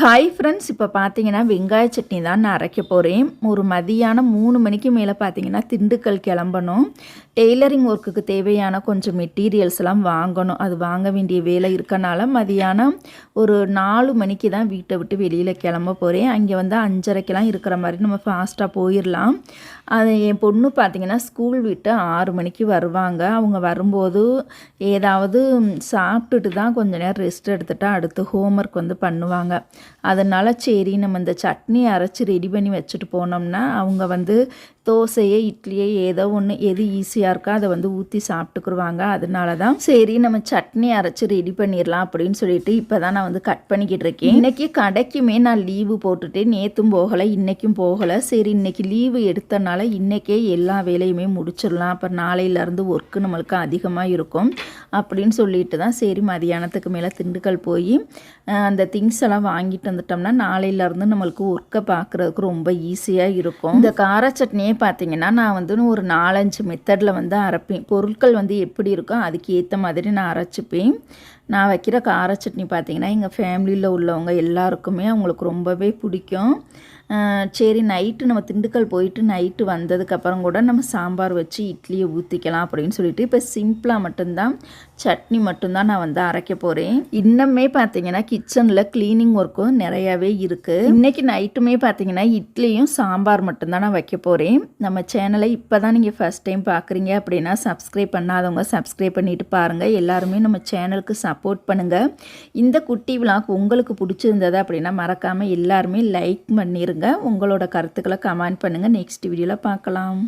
Hi friends இப்போ பார்த்தீங்கன்னா வெங்காய சட்னி தான் நான் அரைக்க போகிறேன் ஒரு மதியானம் மூணு மணிக்கு மேலே பார்த்தீங்கன்னா திண்டுக்கல் கிளம்பணும். டெய்லரிங் ஒர்க்குக்கு தேவையான கொஞ்சம் மெட்டீரியல்ஸ் எல்லாம் வாங்கணும். அது வாங்க வேண்டிய வேலை இருக்கனால மதியானம் ஒரு நாலு மணிக்கு தான் வீட்டை விட்டு வெளியில் கிளம்ப போகிறேன் அங்கே வந்து அஞ்சரைக்கெலாம் இருக்கிற மாதிரி நம்ம ஃபாஸ்ட்டாக போயிடலாம் அது என் பொண்ணு பார்த்திங்கன்னா ஸ்கூல் விட்டு ஆறு மணிக்கு வருவாங்க. அவங்க வரும்போது ஏதாவது சாப்பிட்டுட்டு தான் கொஞ்ச நேரம் ரெஸ்ட் எடுத்துகிட்டு அடுத்து ஹோம்ஒர்க் வந்து பண்ணுவாங்க. அதனால் சரி நம்ம இந்த சட்னி அரைச்சி ரெடி பண்ணி வச்சுட்டு போனோம்னா அவங்க வந்து தோசையே இட்லியே ஏதோ ஒன்று எது ஈஸியாக இருக்கோ அதை வந்து ஊற்றி சாப்பிட்டுக்குருவாங்க. அதனால தான் சரி நம்ம சட்னி அரைச்சி ரெடி பண்ணிடலாம் அப்படின்னு சொல்லிட்டு இப்போ தான் நான் வந்து கட் பண்ணிக்கிட்டு இருக்கேன். இன்றைக்கி கடைக்குமே நான் லீவு போட்டுட்டு நேற்றும் போகலை இன்றைக்கும் போகலை. சரி இன்றைக்கி லீவு எடுத்தனால இன்றைக்கே எல்லா வேலையுமே முடிச்சிடலாம் அப்போ நாளையிலேருந்து ஒர்க்கு நம்மளுக்கு அதிகமாக இருக்கும் அப்படின்னு சொல்லிட்டு தான் சரி மதியானத்துக்கு மேலே திண்டுக்கல் போய் அந்த திங்ஸ் எல்லாம் வாங்கிட்டு வந்துட்டோம்னா நாளையிலேருந்து நம்மளுக்கு ஒர்க்கை பார்க்குறதுக்கு ரொம்ப ஈஸியாக இருக்கும். இந்த கார சட்னியை பார்த்தீங்கன்னா நான் வந்து ஒரு நாலஞ்சு மெத்தடில் வந்து அரைப்பேன். பொருட்கள் வந்து எப்படி இருக்கோ அதுக்கு ஏற்ற மாதிரி நான் அரைச்சிப்பேன். நான் வைக்கிற கார சட்னி பார்த்திங்கன்னா எங்கள் ஃபேமிலியில் உள்ளவங்க எல்லாருக்குமே அவங்களுக்கு ரொம்பவே பிடிக்கும். சரி நைட்டு நம்ம திண்டுக்கல் போயிட்டு நைட்டு வந்ததுக்கப்புறம் கூட நம்ம சாம்பார் வச்சு இட்லியை ஊற்றிக்கலாம் அப்படின்னு சொல்லிட்டு இப்போ சிம்பிளாக மட்டும்தான் சட்னி மட்டும்தான் நான் வந்து அரைக்க போகிறேன் இன்னமே பார்த்தீங்கன்னா கிச்சனில் க்ளீனிங் ஒர்க்கும் நிறையாவே இருக்குது இன்றைக்கி நைட்டுமே பார்த்தீங்கன்னா இட்லியும் சாம்பார் மட்டும்தான் நான் வைக்க போகிறேன் நம்ம சேனலை இப்போ தான் நீங்கள் ஃபஸ்ட் டைம் பார்க்குறீங்க அப்படின்னா சப்ஸ்கிரைப் பண்ணாதவங்க சப்ஸ்கிரைப் பண்ணிவிட்டு பாருங்கள் எல்லாருமே நம்ம சேனலுக்கு சப்போர்ட் பண்ணுங்கள் இந்த குட்டி விழாக்கு உங்களுக்கு பிடிச்சிருந்தது அப்படின்னா மறக்காமல் எல்லாருமே லைக் பண்ணிடுங்க உங்களோட கருத்துக்களை கமெண்ட் பண்ணுங்கள் நெக்ஸ்ட் வீடியோவில் பார்க்கலாம்.